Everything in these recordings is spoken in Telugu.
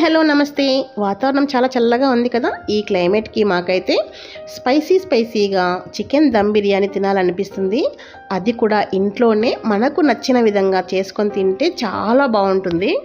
హలో నమస్తే. వాతావరణం చాలా చల్లగా ఉంది కదా? ఈ క్లైమేట్కి మాకైతే స్పైసీ స్పైసీగా చికెన్ దమ్ బిర్యానీ తినాలనిపిస్తుంది. అది కూడా ఇంట్లోనే మనకు నచ్చిన విధంగా చేసుకొని తింటే చాలా బాగుంటుంది.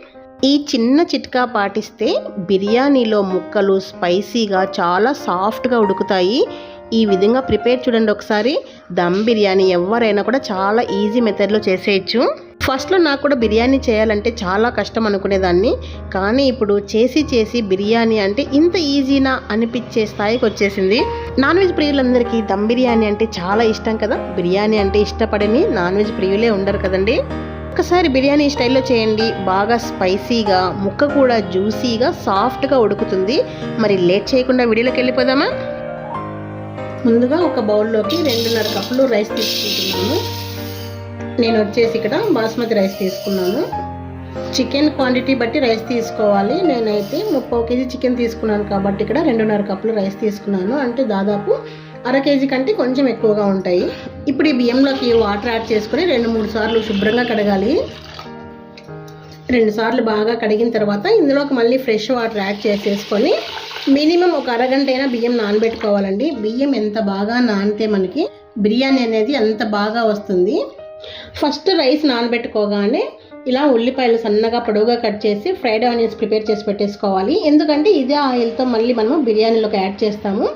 ఈ చిన్న చిట్కా పాటిస్తే బిర్యానీలో ముక్కలు స్పైసీగా చాలా సాఫ్ట్గా ఉడుకుతాయి. ఈ విధంగా ప్రిపేర్ చూడండి ఒకసారి. దమ్ బిర్యానీ ఎవరైనా కూడా చాలా ఈజీ మెథడ్లో చేసేయచ్చు. ఫస్ట్లో నాకు కూడా బిర్యానీ చేయాలంటే చాలా కష్టం అనుకునేదాన్ని. కానీ ఇప్పుడు చేసి చేసి బిర్యానీ అంటే ఇంత ఈజీనా అనిపించే స్థాయికి వచ్చేసింది. నాన్ వెజ్ ప్రియులందరికీ దమ్ బిర్యానీ అంటే చాలా ఇష్టం కదా. బిర్యానీ అంటే ఇష్టపడని నాన్ వెజ్ ప్రియులే ఉండరు కదండి. ఒకసారి బిర్యానీ స్టైల్లో చేయండి. బాగా స్పైసీగా ముక్క కూడా జ్యూసీగా సాఫ్ట్గా ఉడుకుతుంది. మరి లేట్ చేయకుండా వీడియోలోకి వెళ్ళిపోదామా? ముందుగా ఒక బౌల్లోకి రెండున్నర కప్పులు రైస్ తీసుకుంటున్నాను. నేను వచ్చేసి ఇక్కడ బాస్మతి రైస్ తీసుకున్నాను. చికెన్ క్వాంటిటీ బట్టి రైస్ తీసుకోవాలి. నేనైతే ముప్పై కేజీ చికెన్ తీసుకున్నాను కాబట్టి ఇక్కడ రెండున్నర కప్పులు రైస్ తీసుకున్నాను. అంటే దాదాపు అర కేజీ కంటే కొంచెం ఎక్కువగా ఉంటాయి. ఇప్పుడు ఈ బియ్యంలోకి వాటర్ యాడ్ చేసుకొని రెండు మూడు సార్లు శుభ్రంగా కడగాలి. రెండు సార్లు బాగా కడిగిన తర్వాత ఇందులోకి మళ్ళీ ఫ్రెష్ వాటర్ యాడ్ చేసేసుకొని మినిమం ఒక అరగంట అయినా బియ్యం నానబెట్టుకోవాలండి. బియ్యం ఎంత బాగా నానితే మనకి బిర్యానీ అనేది అంత బాగా వస్తుంది. ఫస్ట్ రైస్ నానబెట్టుకోగానే ఇలా ఉల్లిపాయలు సన్నగా పొడవుగా కట్ చేసి ఫ్రైడ్ ఆనియన్స్ ప్రిపేర్ చేసి పెట్టేసుకోవాలి. ఎందుకంటే ఇదే ఆయిల్తో మళ్ళీ మనము బిర్యానీలోకి యాడ్ చేస్తాము.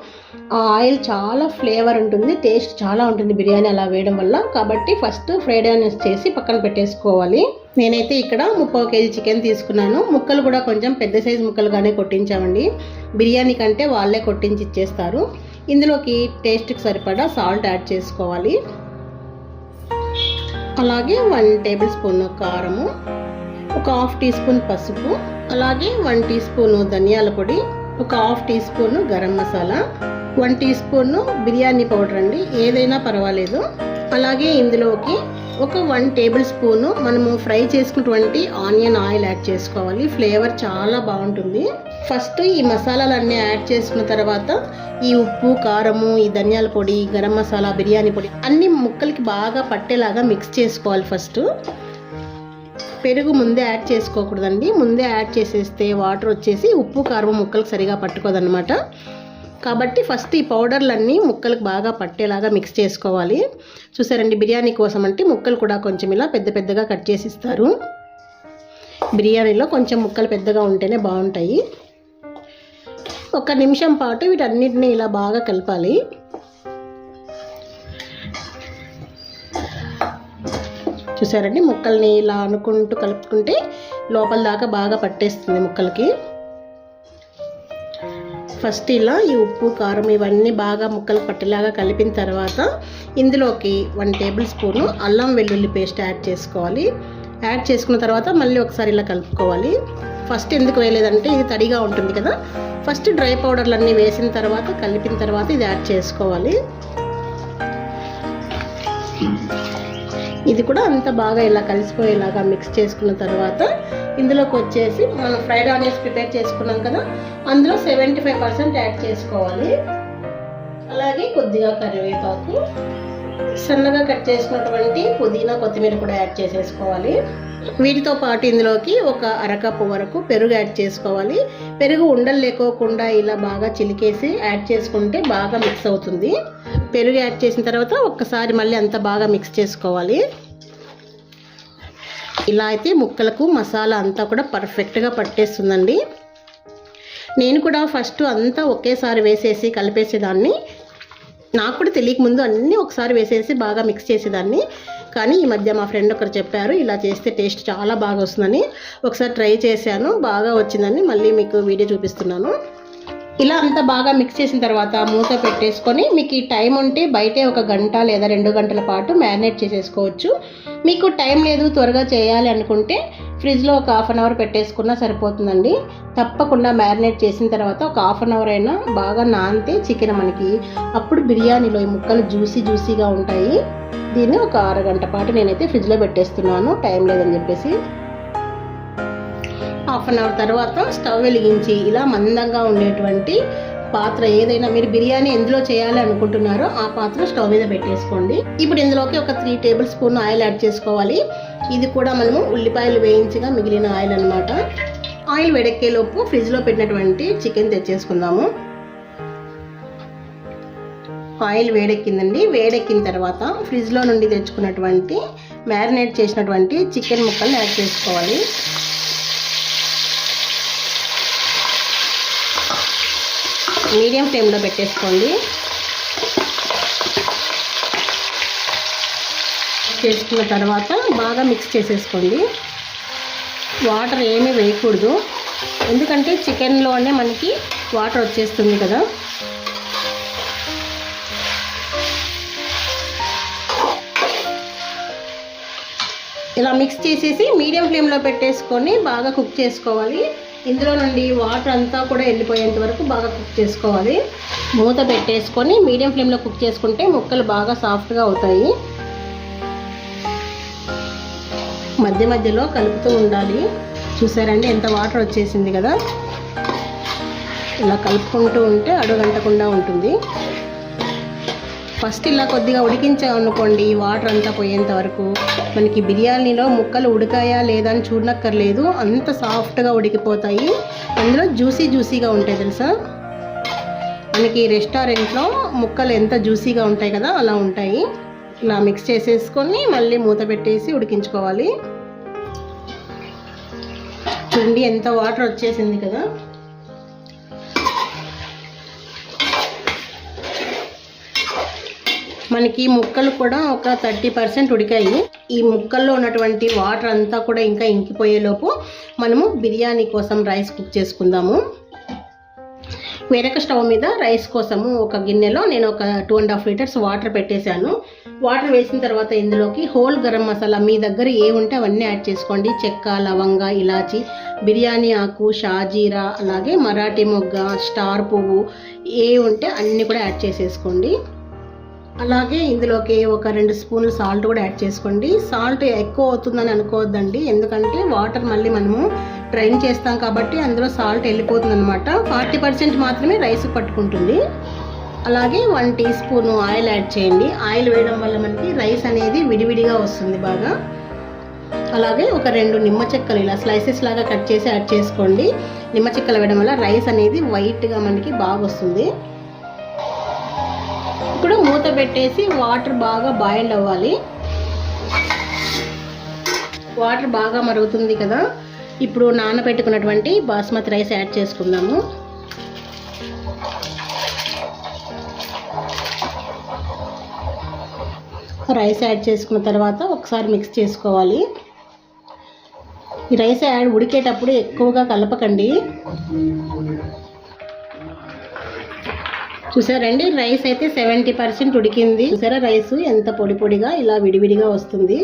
ఆ ఆయిల్ చాలా ఫ్లేవర్ ఉంటుంది టేస్ట్ చాలా ఉంటుంది బిర్యానీ అలా వేయడం వల్ల. కాబట్టి ఫస్ట్ ఫ్రైడ్ ఆనియన్స్ చేసి పక్కన పెట్టేసుకోవాలి. నేనైతే ఇక్కడ ముప్పై కేజీ చికెన్ తీసుకున్నాను. ముక్కలు కూడా కొంచెం పెద్ద సైజు ముక్కలుగానే కొట్టించామండి. బిర్యానీ కంటే వాళ్ళే కొట్టించి ఇచ్చేస్తారు. ఇందులోకి టేస్ట్కి సరిపడా సాల్ట్ యాడ్ చేసుకోవాలి. అలాగే వన్ టేబుల్ స్పూన్ కారము ఒక హాఫ్ టీ స్పూన్ పసుపు అలాగే వన్ టీ స్పూన్ ధనియాల పొడి ఒక half teaspoon garam masala one teaspoon biryani powder అండి ఏదైనా పర్వాలేదు. అలాగే ఇందులోకి ఒక వన్ టేబుల్ స్పూన్ మనము ఫ్రై చేసుకున్నటువంటి ఆనియన్ ఆయిల్ యాడ్ చేసుకోవాలి. ఫ్లేవర్ చాలా బాగుంటుంది. ఫస్ట్ ఈ మసాలాలన్నీ యాడ్ చేసుకున్న తర్వాత ఈ ఉప్పు కారము ఈ ధనియాల పొడి గరం మసాలా బిర్యానీ పొడి అన్ని ముక్కలకి బాగా పట్టేలాగా మిక్స్ చేసుకోవాలి ఫస్ట్. పెరుగు ముందే యాడ్ చేసుకోకూడదండి. ముందే యాడ్ చేసేస్తే వాటర్ వచ్చేసి ఉప్పు కారం ముక్కలకు సరిగా పట్టుకోదన్నమాట. కాబట్టి ఫస్ట్ ఈ పౌడర్లన్నీ ముక్కలకు బాగా పట్టేలాగా మిక్స్ చేసుకోవాలి. చూసారండి బిర్యానీ కోసం అంటే ముక్కలు కూడా కొంచెం ఇలా పెద్ద పెద్దగా కట్ చేసి ఇస్తారు. బిర్యానీలో కొంచెం ముక్కలు పెద్దగా ఉంటేనే బాగుంటాయి. ఒక నిమిషం పాటు వీటన్నిటిని ఇలా బాగా కలపాలి. చూసారండి ముక్కల్ని ఇలా అనుకుంటూ కలుపుకుంటే లోపల దాకా బాగా పట్టేస్తుంది ముక్కలకి. ఫస్ట్ ఇలా ఈ ఉప్పు కారం ఇవన్నీ బాగా ముక్కలు పట్టేలాగా కలిపిన తర్వాత ఇందులోకి వన్ టేబుల్ స్పూను అల్లం వెల్లుల్లి పేస్ట్ యాడ్ చేసుకోవాలి. యాడ్ చేసుకున్న తర్వాత మళ్ళీ ఒకసారి ఇలా కలుపుకోవాలి. ఫస్ట్ ఎందుకు వేయలేదంటే ఇది తడిగా ఉంటుంది కదా. ఫస్ట్ డ్రై పౌడర్లన్నీ వేసిన తర్వాత కలిపిన తర్వాత ఇది యాడ్ చేసుకోవాలి. ఇది కూడా అంత బాగా ఇలా కలిసిపోయేలాగా మిక్స్ చేసుకున్న తర్వాత ఇందులోకి వచ్చేసి మనం ఫ్రైడ్ ఆనియన్స్ ప్రిపేర్ చేసుకున్నాం కదా అందులో సెవెంటీ ఫైవ్ పర్సెంట్ యాడ్ చేసుకోవాలి. అలాగే కొద్దిగా కరివేపాకు సన్నగా కట్ చేసినటువంటి పుదీనా కొత్తిమీర కూడా యాడ్ చేసేసుకోవాలి. వీటితో పాటు ఇందులోకి ఒక అరకప్పు వరకు పెరుగు యాడ్ చేసుకోవాలి. పెరుగు ఉండలు లేకోకుండా ఇలా బాగా చిలికేసి యాడ్ చేసుకుంటే బాగా మిక్స్ అవుతుంది. పెరుగు యాడ్ చేసిన తర్వాత ఒక్కసారి మళ్ళీ అంత బాగా మిక్స్ చేసుకోవాలి. ఇలా అయితే ముక్కలకు మసాలా అంతా కూడా పర్ఫెక్ట్గా పట్టేస్తుందండి. నేను కూడా ఫస్ట్ అంతా ఒకేసారి వేసేసి కలిపేసేదాన్ని. నాకు కూడా తెలియక ముందు అన్నీ ఒకసారి వేసేసి బాగా మిక్స్ చేసేదాన్ని. కానీ ఈ మధ్య మా ఫ్రెండ్ ఒకరు చెప్పారు ఇలా చేస్తే టేస్ట్ చాలా బాగా వస్తుందని. ఒకసారి ట్రై చేశాను బాగా వచ్చిందని. మళ్ళీ మీకు వీడియో చూపిస్తున్నాను. ఇలా అంతా బాగా మిక్స్ చేసిన తర్వాత మూత పెట్టేసుకొని మీకు ఈ టైం ఉంటే బయటే ఒక గంట లేదా రెండు గంటల పాటు మ్యారినేట్ చేసేసుకోవచ్చు. మీకు టైం లేదు త్వరగా చేయాలి అనుకుంటే ఫ్రిడ్జ్లో ఒక హాఫ్ అన్ అవర్ పెట్టేసుకున్నా సరిపోతుందండి. తప్పకుండా మ్యారినేట్ చేసిన తర్వాత ఒక హాఫ్ అన్ అవర్ అయినా బాగా నానితే చికెన్ మనకి అప్పుడు బిర్యానీలో ఈ ముక్కలు జ్యూసీ జ్యూసీగా ఉంటాయి. దీన్ని ఒక అరగంట పాటు నేనైతే ఫ్రిడ్జ్లో పెట్టేస్తున్నాను. టైం లేదని చెప్పేసి హాఫ్ అన్ అవర్ తర్వాత స్టవ్ వెలిగించి ఇలా మందంగా ఉండేటువంటి పాత్ర ఏదైనా మీరు బిర్యానీ ఎందులో చేయాలి అనుకుంటున్నారో ఆ పాత్ర స్టవ్ మీద పెట్టేసుకోండి. ఇప్పుడు ఇందులోకి ఒక three tablespoon oil add చేసుకోవాలి. ఇది కూడా మనము ఉల్లిపాయలు వేయించగా మిగిలిన ఆయిల్ అనమాట ఆయిల్ వెడక్కేలోపు ఫ్రిడ్జ్లో పెట్టినటువంటి చికెన్ తెచ్చేసుకుందాము. ఆయిల్ వేడెక్కిందండి. వేడెక్కిన తర్వాత ఫ్రిడ్జ్లో నుండి తెచ్చుకున్నటువంటి మ్యారినేట్ చేసినటువంటి చికెన్ ముక్కల్ని యాడ్ చేసుకోవాలి. మీడియం ఫ్లేమ్లో పెట్టేసుకోండి. చేసుకున్న తర్వాత బాగా మిక్స్ చేసేసుకోండి. వాటర్ ఏమీ వేయకూడదు. ఎందుకంటే చికెన్లోనే మనకి వాటర్ వచ్చేస్తుంది కదా. ఇలా మిక్స్ చేసేసి మీడియం ఫ్లేమ్లో పెట్టేసుకొని బాగా కుక్ చేసుకోవాలి. ఇందులో నుండి వాటర్ అంతా కూడా వెళ్ళిపోయేంత వరకు బాగా కుక్ చేసుకోవాలి. మూత పెట్టేసుకొని మీడియం ఫ్లేమ్లో కుక్ చేసుకుంటే ముక్కలు బాగా సాఫ్ట్గా అవుతాయి. మధ్య మధ్యలో కలుపుతూ ఉండాలి. చూసారండి ఎంత వాటర్ వచ్చేసింది కదా? ఇలా కలుపుకుంటూ ఉంటే అడుగంటకుండా ఉంటుంది. ఫస్ట్ ఇలా కొద్దిగా ఉడికించామనుకోండి వాటర్ అంతా పోయేంత వరకు. మనకి బిర్యానీలో ముక్కలు ఉడికాయా లేదా అని చూడనక్కర్లేదు. అంత సాఫ్ట్గా ఉడికిపోతాయి. అందులో జ్యూసీ జ్యూసీగా ఉంటాయి తెలుసా? మనకి రెస్టారెంట్లో ముక్కలు ఎంత జ్యూసీగా ఉంటాయి కదా అలా ఉంటాయి. ఇలా మిక్స్ చేసేసుకొని మళ్ళీ మూత పెట్టేసి ఉడికించుకోవాలి. చూడండి ఎంత వాటర్ వచ్చేసింది కదా. మనకి ముక్కలు కూడా ఒక థర్టీ పర్సెంట్ ఉడికాయి. ఈ ముక్కల్లో ఉన్నటువంటి వాటర్ అంతా కూడా ఇంకా ఇంకిపోయేలోపు మనము బిర్యానీ కోసం రైస్ కుక్ చేసుకుందాము. వేరొక స్టవ్ మీద రైస్ కోసము ఒక గిన్నెలో నేను ఒక two and half litres water పెట్టేశాను. వాటర్ వేసిన తర్వాత ఇందులోకి హోల్ గరం మసాలా మీ దగ్గర ఏ ఉంటే అవన్నీ యాడ్ చేసుకోండి. చెక్క లవంగ ఇలాచి బిర్యానీ ఆకు షాజీరా అలాగే మరాఠీ మొగ్గ స్టార్ పువ్వు ఏ ఉంటే అన్నీ కూడా యాడ్ చేసేసుకోండి. అలాగే ఇందులోకి ఒక రెండు స్పూన్లు సాల్ట్ కూడా యాడ్ చేసుకోండి. సాల్ట్ ఎక్కువ అవుతుందని అనుకోవద్దండి. ఎందుకంటే వాటర్ మళ్ళీ మనము డ్రైన్ చేస్తాం కాబట్టి అందులో సాల్ట్ వెళ్ళిపోతుంది అనమాట ఫార్టీ పర్సెంట్ మాత్రమే రైస్ పట్టుకుంటుంది. అలాగే one teaspoon oil add చేయండి. ఆయిల్ వేయడం వల్ల మనకి రైస్ అనేది విడివిడిగా వస్తుంది బాగా. అలాగే ఒక రెండు నిమ్మ చెక్కలు ఇలా స్లైసెస్ లాగా కట్ చేసి యాడ్ చేసుకోండి. నిమ్మ చెక్కలు వేయడం వల్ల రైస్ అనేది వైట్గా మనకి బాగా వస్తుంది. ఇప్పుడు మూత పెట్టేసి వాటర్ బాగా బాయిల్ అవ్వాలి. వాటర్ బాగా మరుగుతుంది కదా. ఇప్పుడు నానబెట్టుకున్నటువంటి బాస్మతి రైస్ యాడ్ చేసుకుందాము. రైస్ యాడ్ చేసుకున్న తర్వాత ఒకసారి మిక్స్ చేసుకోవాలి. ఈ రైస్ యాడ్ ఉడికేటప్పుడు ఎక్కువగా కలపకండి. చూసారండి? రైస్ అయితే సెవెంటీ పర్సెంట్ ఉడికింది. చూసారా రైస్? ఎంత పొడి పొడిగా ఇలా విడివిడిగా వస్తుంది.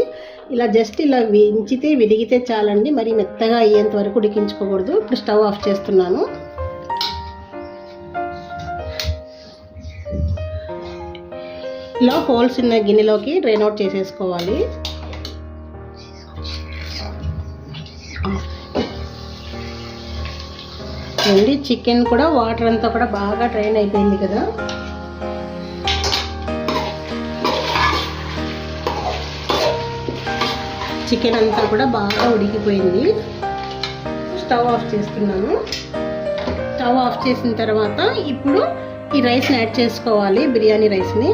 ఇలా జస్ట్ ఇలా వించితే విడిగితే చాలండి. మరి మెత్తగా అయ్యేంత వరకు ఉడికించుకోకూడదు. ఇప్పుడు స్టవ్ ఆఫ్ చేస్తున్నాను. ఇలా హోల్స్ ఉన్న గిన్నెలోకి డ్రైన్ అవుట్ చేసేసుకోవాలి. చూడండి చికెన్ కూడా వాటర్ అంతా కూడా బాగా డ్రైన్ అయిపోయింది కదా. చికెన్ అంతా కూడా బాగా ఉడికిపోయింది. స్టవ్ ఆఫ్ చేస్తున్నాను. స్టవ్ ఆఫ్ చేసిన తర్వాత ఇప్పుడు ఈ రైస్ని యాడ్ చేసుకోవాలి బిర్యానీ రైస్ని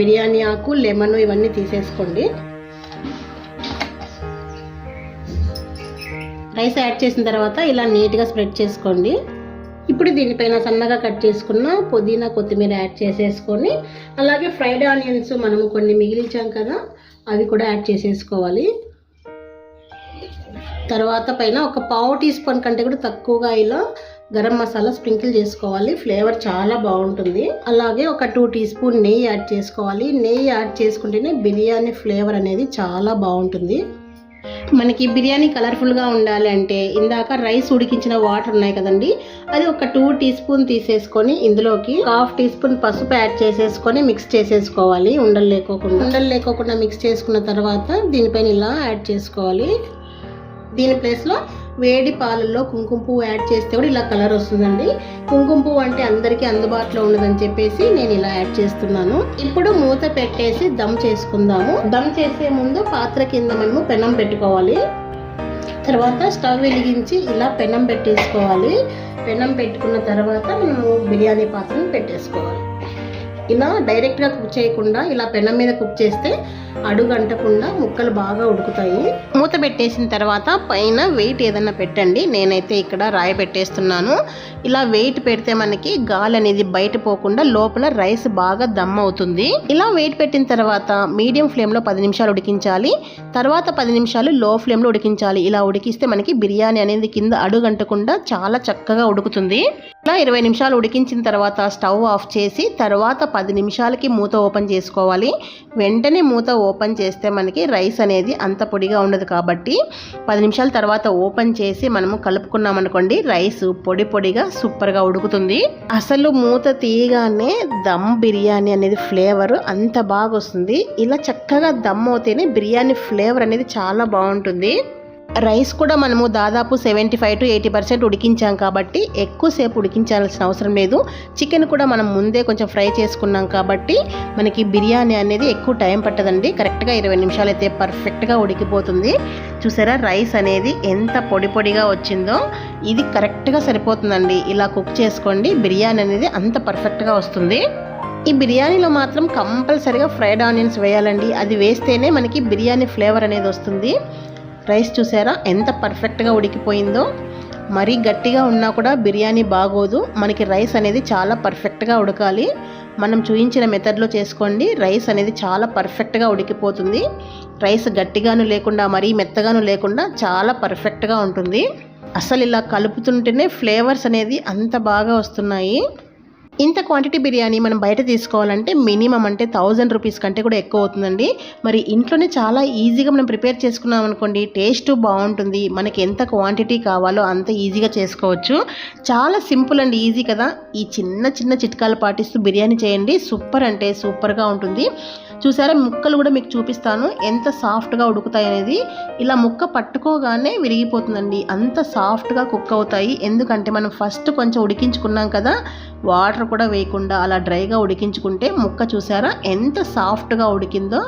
బిర్యానీ ఆకు లెమన్ ఇవన్నీ తీసేసుకోండి. రైస్ యాడ్ చేసిన తర్వాత ఇలా నీట్గా స్ప్రెడ్ చేసుకోండి. ఇప్పుడు దీనిపైన సన్నగా కట్ చేసుకున్న పుదీనా కొత్తిమీర యాడ్ చేసేసుకొని అలాగే ఫ్రైడ్ ఆనియన్స్ మనము కొన్ని మిగిలించాం కదా అవి కూడా యాడ్ చేసేసుకోవాలి. తర్వాత పైన ఒక పావు టీ స్పూన్ కంటే కూడా తక్కువగా ఇలా గరం మసాలా స్ప్రింకిల్ చేసుకోవాలి. ఫ్లేవర్ చాలా బాగుంటుంది. అలాగే ఒక టూ టీ స్పూన్ నెయ్యి యాడ్ చేసుకోవాలి. నెయ్యి యాడ్ చేసుకుంటేనే బిర్యానీ ఫ్లేవర్ అనేది చాలా బాగుంటుంది. మనకి బిర్యానీ కలర్ఫుల్గా ఉండాలి అంటే ఇందాక రైస్ ఉడికించిన వాటర్ ఉన్నాయి కదండి అది ఒక టూ టీ స్పూన్ తీసేసుకొని ఇందులోకి హాఫ్ టీ స్పూన్ పసుపు యాడ్ చేసేసుకొని మిక్స్ చేసేసుకోవాలి ఉండలు లేకోకుండా. ఉండలు లేకోకుండా మిక్స్ చేసుకున్న తర్వాత దీనిపైన ఇలా యాడ్ చేసుకోవాలి. దీని ప్లేస్లో వేడి పాలల్లో కుంకుమ పువ్వు యాడ్ చేస్తే కూడా ఇలా కలర్ వస్తుందండి. కుంకుమ పువ్వు అంటే అందరికీ అందుబాటులో ఉండదని చెప్పేసి నేను ఇలా యాడ్ చేస్తున్నాను. ఇప్పుడు మూత పెట్టేసి దమ్ చేసుకుందాము. దమ్ చేసే ముందు పాత్ర కింద మేము పెనం పెట్టుకోవాలి. తర్వాత స్టవ్ వెలిగించి ఇలా పెనం పెట్టేసుకోవాలి. పెనం పెట్టుకున్న తర్వాత మనము బిర్యానీ పాత్రను పెట్టేసుకోవాలి. ఇలా డైరెక్ట్గా కుక్ చేయకుండా ఇలా పెనం మీద కుక్ చేస్తే అడుగు అంటకుండా ముక్కలు బాగా ఉడుకుతాయి. మూత పెట్టేసిన తర్వాత పైన వెయిట్ ఏదన్నా పెట్టండి. నేనైతే ఇక్కడ రాయి పెట్టేస్తున్నాను. ఇలా వెయిట్ పెడితే మనకి గాలి అనేది బయట పోకుండా లోపల రైస్ బాగా దమ్ అవుతుంది. ఇలా వెయిట్ పెట్టిన తర్వాత మీడియం ఫ్లేమ్లో పది నిమిషాలు ఉడికించాలి. తర్వాత పది నిమిషాలు లో ఫ్లేమ్లో ఉడికించాలి. ఇలా ఉడికిస్తే మనకి బిర్యానీ అనేది కింద అడుగంటకుండా చాలా చక్కగా ఉడుకుతుంది. ఇలా ఇరవై నిమిషాలు ఉడికించిన తర్వాత స్టవ్ ఆఫ్ చేసి తర్వాత పది నిమిషాలకి మూత ఓపెన్ చేసుకోవాలి. వెంటనే మూత ఓపెన్ చేస్తే మనకి రైస్ అనేది అంత పొడిగా ఉండదు కాబట్టి పది నిమిషాల తర్వాత ఓపెన్ చేసి మనము కలుపుకున్నామనుకోండి రైస్ పొడి పొడిగా సూపర్గా ఉడుకుతుంది. అసలు మూత తీయగానే దమ్ బిర్యానీ అనేది ఫ్లేవర్ అంత బాగా వస్తుంది ఇలా చక్కగా దమ్ అవుతేనే బిర్యానీ ఫ్లేవర్ అనేది చాలా బాగుంటుంది. రైస్ కూడా మనము దాదాపు seventy five to eighty percent ఉడికించాం కాబట్టి ఎక్కువసేపు ఉడికించాల్సిన అవసరం లేదు. చికెన్ కూడా మనం ముందే కొంచెం ఫ్రై చేసుకున్నాం కాబట్టి మనకి బిర్యానీ అనేది ఎక్కువ టైం పట్టదండి. కరెక్ట్గా ఇరవై నిమిషాలు అయితే పర్ఫెక్ట్గా ఉడికిపోతుంది. చూసారా రైస్ అనేది ఎంత పొడి పొడిగా వచ్చిందో. ఇది కరెక్ట్గా సరిపోతుందండి. ఇలా కుక్ చేసుకోండి. బిర్యానీ అనేది అంత పర్ఫెక్ట్గా వస్తుంది. ఈ బిర్యానీలో మాత్రం కంపల్సరిగా ఫ్రైడ్ ఆనియన్స్ వేయాలండి. అది వేస్తేనే మనకి బిర్యానీ ఫ్లేవర్ అనేది వస్తుంది. రైస్ చూసారా? ఎంత పర్ఫెక్ట్గా ఉడికిపోయిందో. మరీ గట్టిగా ఉన్నా కూడా బిర్యానీ బాగోదు. మనకి రైస్ అనేది చాలా పర్ఫెక్ట్గా ఉడకాలి. మనం చూయించిన మెథడ్లో చేసుకోండి. రైస్ అనేది చాలా పర్ఫెక్ట్గా ఉడికిపోతుంది. రైస్ గట్టిగాను లేకుండా మరీ మెత్తగాను లేకుండా చాలా పర్ఫెక్ట్గా ఉంటుంది. అసలు ఇలా కలుపుతుంటేనే ఫ్లేవర్స్ అనేది అంత బాగా వస్తున్నాయి. ఇంత క్వాంటిటీ బిర్యానీ మనం బయట తీసుకోవాలంటే మినిమం అంటే థౌజండ్ రూపీస్ కంటే కూడా ఎక్కువ అవుతుందండి. మరి ఇంట్లోనే చాలా ఈజీగా మనం ప్రిపేర్ చేసుకున్నాం అనుకోండి టేస్ట్ బాగుంటుంది. మనకి ఎంత క్వాంటిటీ కావాలో అంత ఈజీగా చేసుకోవచ్చు. చాలా సింపుల్ అండ్ ఈజీ కదా. ఈ చిన్న చిన్న చిట్కాలు పాటిస్తూ బిర్యానీ చేయండి. సూపర్ అంటే సూపర్గా ఉంటుంది. చూసారా? ముక్కలు కూడా మీకు చూపిస్తాను. ఎంత సాఫ్ట్గా ఉడుకుతాయి అనేది. ఇలా ముక్క పట్టుకోగానే విరిగిపోతుందండి. అంత సాఫ్ట్గా కుక్ అవుతాయి. ఎందుకంటే మనం ఫస్ట్ కొంచెం ఉడికించుకున్నాం కదా. వాటర్ కూడా వేయకుండా అలా డ్రైగా ఉడికించుకుంటే ముక్క చూసారా? ఎంత సాఫ్ట్గా ఉడికిందో.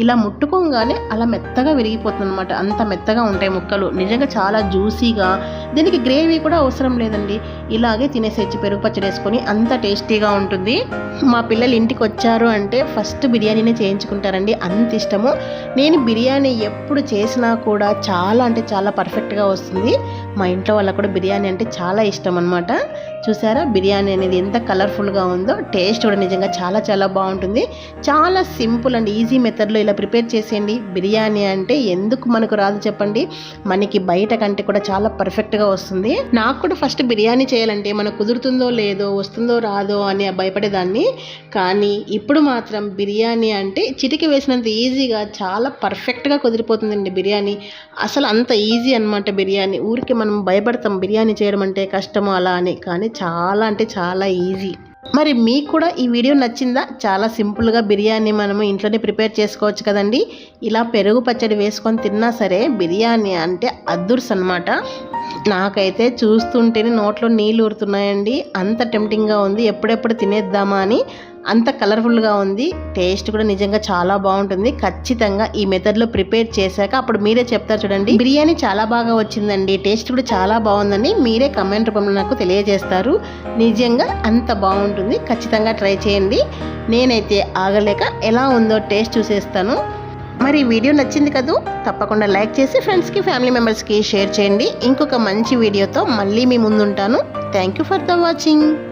ఇలా ముట్టుకోగానే అలా మెత్తగా విరిగిపోతుంది అనమాట అంత మెత్తగా ఉంటాయి ముక్కలు. నిజంగా చాలా జ్యూసీగా దీనికి గ్రేవీ కూడా అవసరం లేదండి. ఇలాగే తినేసేచ్చి పెరుగు పచ్చడి వేసుకొని అంత టేస్టీగా ఉంటుంది. మా పిల్లలు ఇంటికి వచ్చారు అంటే ఫస్ట్ బిర్యానీనే చేయించుకుంటారండి. అంత ఇష్టము. నేను బిర్యానీ ఎప్పుడు చేసినా కూడా చాలా అంటే చాలా పర్ఫెక్ట్గా వస్తుంది. మా ఇంట్లో వాళ్ళకు కూడా బిర్యానీ అంటే చాలా ఇష్టం అనమాట చూసారా? బిర్యానీ అనేది ఎంత కలర్ఫుల్గా ఉందో టేస్ట్ కూడా నిజంగా చాలా చాలా బాగుంటుంది. చాలా సింపుల్ అండ్ ఈజీ మెథడ్లో ఇలా ప్రిపేర్ చేసేయండి. బిర్యానీ అంటే ఎందుకు మనకు రాదు చెప్పండి. మనకి బయట కంటే కూడా చాలా పర్ఫెక్ట్గా వస్తుంది. నాకు కూడా ఫస్ట్ బిర్యానీ చేయాలంటే మనకు కుదురుతుందో లేదో వస్తుందో రాదో అని భయపడేదాన్ని. కానీ ఇప్పుడు మాత్రం బిర్యానీ అంటే చిటికి వేసినంత ఈజీగా చాలా పర్ఫెక్ట్గా కుదిరిపోతుందండి బిర్యానీ. అసలు అంత ఈజీ అనమాట బిర్యానీ. ఊరికి మనం భయపడతాం బిర్యానీ చేయడం అంటే కష్టము? అలా అని. కానీ చాలా అంటే చాలా ఈజీ మరి మీకు కూడా ఈ వీడియో నచ్చిందా? చాలా సింపుల్గా బిర్యానీ మనము ఇంట్లోనే ప్రిపేర్ చేసుకోవచ్చు కదండి. ఇలా పెరుగు పచ్చడి వేసుకొని తిన్నా సరే బిర్యానీ అంటే అద్దుర్స్ అనమాట నాకైతే చూస్తుంటేనే నోట్లో నీళ్ళు ఊరుతున్నాయండి. అంత టెంప్టింగ్గా ఉంది. ఎప్పుడెప్పుడు తినేద్దామా అని అంత కలర్ఫుల్గా ఉంది. టేస్ట్ కూడా నిజంగా చాలా బాగుంటుంది. ఖచ్చితంగా ఈ మెథడ్లో ప్రిపేర్ చేశాక అప్పుడు మీరే చెప్తారు చూడండి. బిర్యానీ చాలా బాగా వచ్చిందండి. టేస్ట్ కూడా చాలా బాగుందని మీరే కమెంట్ రూపంలో నాకు తెలియజేస్తారు. నిజంగా అంత బాగుంటుంది. ఖచ్చితంగా ట్రై చేయండి. నేనైతే ఆగలేక ఎలా ఉందో టేస్ట్ చూసేస్తాను. మరి వీడియో నచ్చింది కదూ? తప్పకుండా లైక్ చేసి ఫ్రెండ్స్కి ఫ్యామిలీ మెంబర్స్కి షేర్ చేయండి. ఇంకొక మంచి వీడియోతో మళ్ళీ మీ ముందుంటాను. Thank you for the watching.